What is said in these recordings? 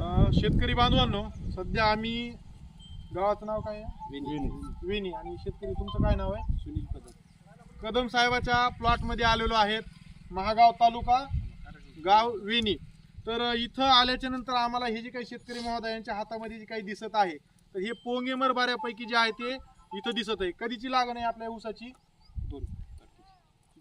शेतकरी बांधवांनो सध्या आम्ही गावाचं नाव काय आहे? विनी. आणि शेतकरी तुमचं काय नाव आहे? सुनील पदक कदम साहेबाच्या प्लॉटमध्ये आलेलो आहेत महागाव तालुका गाव विनी. तर इथं आल्याच्यानंतर आम्हाला हे जे काही शेतकरी महोदयांच्या हातामध्ये जे काही दिसत आहे तर हे पोंगेमर बऱ्यापैकी जे आहे ते इथं दिसत आहे. कधीची लागण आहे आपल्या ऊसाची? दोन.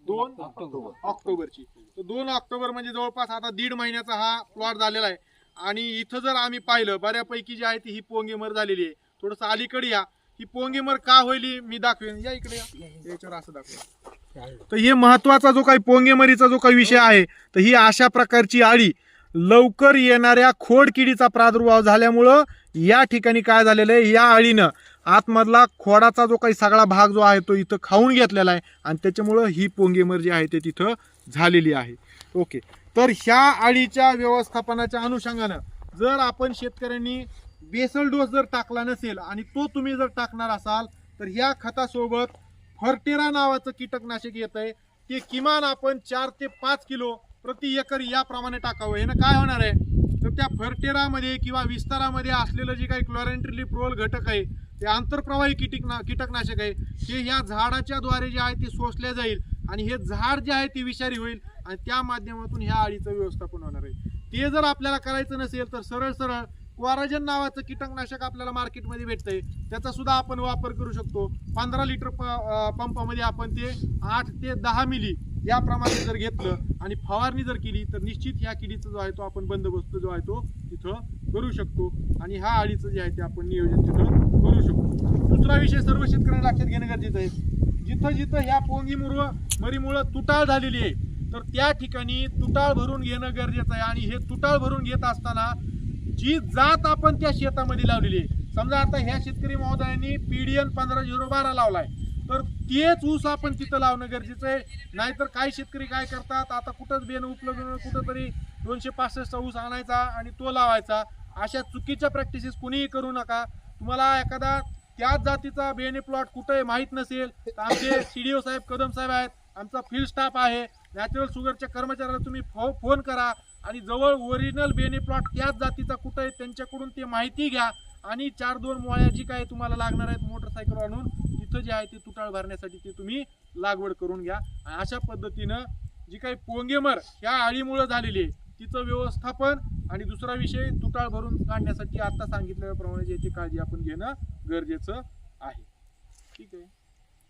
दोन ऑक्टोबर. ऑक्टोबरची. तर दोन ऑक्टोबर म्हणजे जवळपास आता दीड महिन्याचा हा प्लॉट झालेला आहे. आणि इथं जर आम्ही पाहिलं बऱ्यापैकी जी आहे ती ही पोंगेमर झालेली आहे. थोडंसं अलीकडे या. ही पोंगेमर का होईल? मी दाखवेन. या इकडे याच्यावर असं दाखवेन. तर हे महत्त्वाचा जो काही पोंगेमरीचा जो काही विषय आहे तर ही अशा प्रकारची आळी लवकर येणाऱ्या खोड किडीचा प्रादुर्भाव झाल्यामुळं या ठिकाणी काय झालेलं आहे? या आळीनं आतमधला खोडाचा जो काही सगळा भाग जो आहे तो इथं खाऊन घेतलेला आहे आणि त्याच्यामुळं ही पोंगेमर जी आहे ते तिथं झालेली आहे. ओके. तर ह्या आळीच्या व्यवस्थापनाच्या अनुषंगानं जर आपण शेतकऱ्यांनी बेसल डोस जर टाकला नसेल आणि तो तुम्ही जर टाकणार असाल तर ह्या खतासोबत फर्टेरा नावाचं कीटकनाशक येत आहे ते किमान आपण चार ते पाच किलो प्रति एकर याप्रमाणे टाकावं. हे काय होणार आहे? तर त्या फर्टेरामध्ये किंवा विस्तारामध्ये असलेलं जे काही क्लोरेंट्रिलिप्रोल घटक आहे ते आंतरप्रवाही कीटकना कीटकनाशक आहे हे ह्या झाडाच्या द्वारे जे आहे ते सोसले जाईल. आणि हे झाड जे आहे ते विषारी होईल आणि त्या माध्यमातून ह्या आळीचं व्यवस्थापन होणार आहे. ते जर आपल्याला करायचं नसेल तर सरळ सरळ क्वाराजन नावाचं कीटकनाशक आपल्याला मार्केटमध्ये भेटतंय. त्याचा सुद्धा आपण वापर करू शकतो. पंधरा लिटर प पंपामध्ये आपण ते आठ ते दहा मिली याप्रमाणे जर घेतलं आणि फवारणी जर केली तर निश्चित ह्या किडीचा जो आहे तो आपण बंदोबस्त जो आहे तो तिथं करू शकतो. आणि ह्या आळीचं जे आहे ते आपण नियोजन तिथं करू शकतो. दुसरा विषय सर्व शेतकऱ्यांना लक्षात घेणं गरजेचं आहे. जिथं जिथं ह्या पोंगी मुरव मरीमुळं तुटाळ झालेली आहे तर त्या ठिकाणी तुटाळ भरून घेणं गरजेचं आहे. आणि हे तुटाळ भरून घेत असताना जी जात आपण त्या शेतामध्ये लावलेली आहे समजा आता ह्या शेतकरी महोदयांनी पीडीएन पंधरा झिरो बारा लावलाय तर तेच ऊस आपण तिथं लावणं गरजेचं आहे. नाहीतर काही शेतकरी काय करतात आता कुठंच बेन उपलब्ध कुठंतरी दोनशे पासष्टचा ऊस आणायचा आणि तो लावायचा. अशा चुकीच्या प्रॅक्टिसेस कुणीही करू नका. तुम्हाला एखादा त्याच जातीचा बेने प्लॉट कुठं आहे माहीत नसेल तर आमचे सी डी ओ साहेब कदम साहेब आहेत आमचा फील्ड स्टाफ आहे. नॅचरल शुगरच्या कर्मचाऱ्याला तुम्ही फो फोन करा आणि जवळ ओरिजिनल बेने प्लॉट त्याच जातीचा कुठं आहे त्यांच्याकडून ते माहिती घ्या. आणि चार दोन मोळ्या जी काय तुम्हाला लागणार आहेत मोटरसायकल आणून तिथं जे आहे ते तुटाळ भरण्यासाठी ते तुम्ही लागवड करून घ्या. आणि अशा पद्धतीनं जी काही पोंगेमर ह्या आळीमुळं झालेली आहे तिचं व्यवस्थापन आणि दुसरा विषय तुटाळ भरून काढण्यासाठी आता सांगितल्याप्रमाणे जे काळजी आपण घेणं गरजेचं आहे. ठीक आहे.